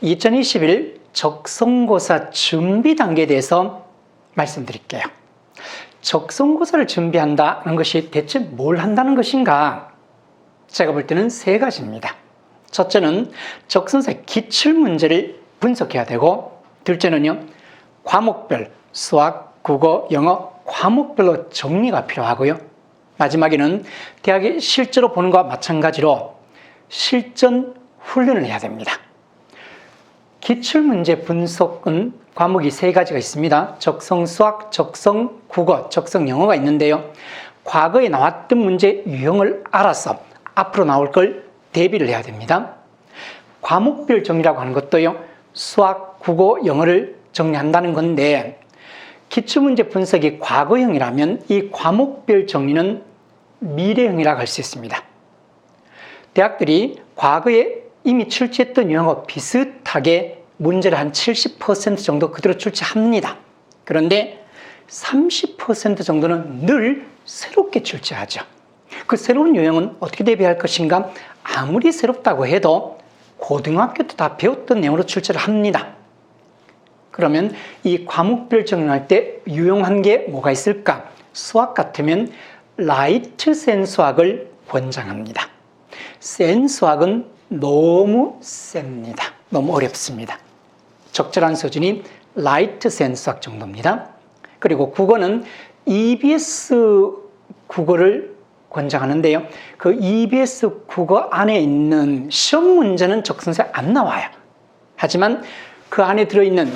2021 적성고사 준비 단계에 대해서 말씀드릴게요. 적성고사를 준비한다는 것이 대체 뭘 한다는 것인가? 제가 볼 때는 세 가지입니다. 첫째는 적성사의 기출 문제를 분석해야 되고, 둘째는요, 과목별, 수학, 국어, 영어, 과목별로 정리가 필요하고요. 마지막에는 대학에 실제로 보는 것과 마찬가지로 실전 훈련을 해야 됩니다. 기출문제 분석은 과목이 세 가지가 있습니다. 적성 수학, 적성 국어, 적성 영어가 있는데요. 과거에 나왔던 문제 유형을 알아서 앞으로 나올 걸 대비를 해야 됩니다. 과목별 정리라고 하는 것도요. 수학, 국어, 영어를 정리한다는 건데 기출문제 분석이 과거형이라면 이 과목별 정리는 미래형이라고 할 수 있습니다. 대학들이 과거에 이미 출제했던 유형과 비슷하게 문제를 한 70% 정도 그대로 출제합니다. 그런데 30% 정도는 늘 새롭게 출제하죠. 그 새로운 유형은 어떻게 대비할 것인가? 아무리 새롭다고 해도 고등학교 때 다 배웠던 내용으로 출제를 합니다. 그러면 이 과목별 정리할 때 유용한 게 뭐가 있을까? 수학 같으면 라이트 센 수학을 권장합니다. 센 수학은 너무 셉니다. 너무 어렵습니다. 적절한 수준이 라이트 센 수학 정도입니다. 그리고 국어는 EBS 국어를 권장하는데요. 그 EBS 국어 안에 있는 시험 문제는 적성서에 안 나와요. 하지만 그 안에 들어있는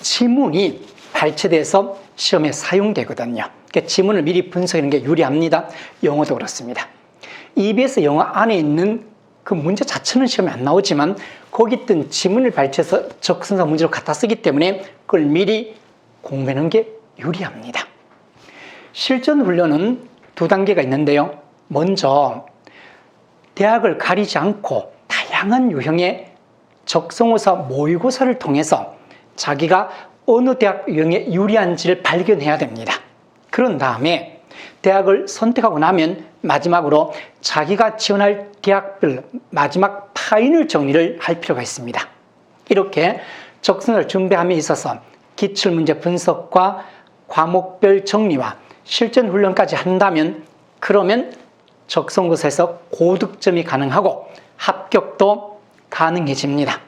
지문이 발췌돼서 시험에 사용되거든요. 그러니까 지문을 미리 분석하는 게 유리합니다. 영어도 그렇습니다. EBS 영어 안에 있는 그 문제 자체는 시험에 안 나오지만 거기 뜬 지문을 발췌해서 적성사 문제로 갖다 쓰기 때문에 그걸 미리 공부하는 게 유리합니다. 실전 훈련은 두 단계가 있는데요. 먼저 대학을 가리지 않고 다양한 유형의 적성호사 모의고사를 통해서 자기가 어느 대학 유형에 유리한지를 발견해야 됩니다. 그런 다음에 대학을 선택하고 나면 마지막으로 자기가 지원할 대학별 마지막 파인을 정리를 할 필요가 있습니다. 이렇게 적성을 준비함에 있어서 기출문제 분석과 과목별 정리와 실전 훈련까지 한다면 그러면 적성고사에서 고득점이 가능하고 합격도 가능해집니다.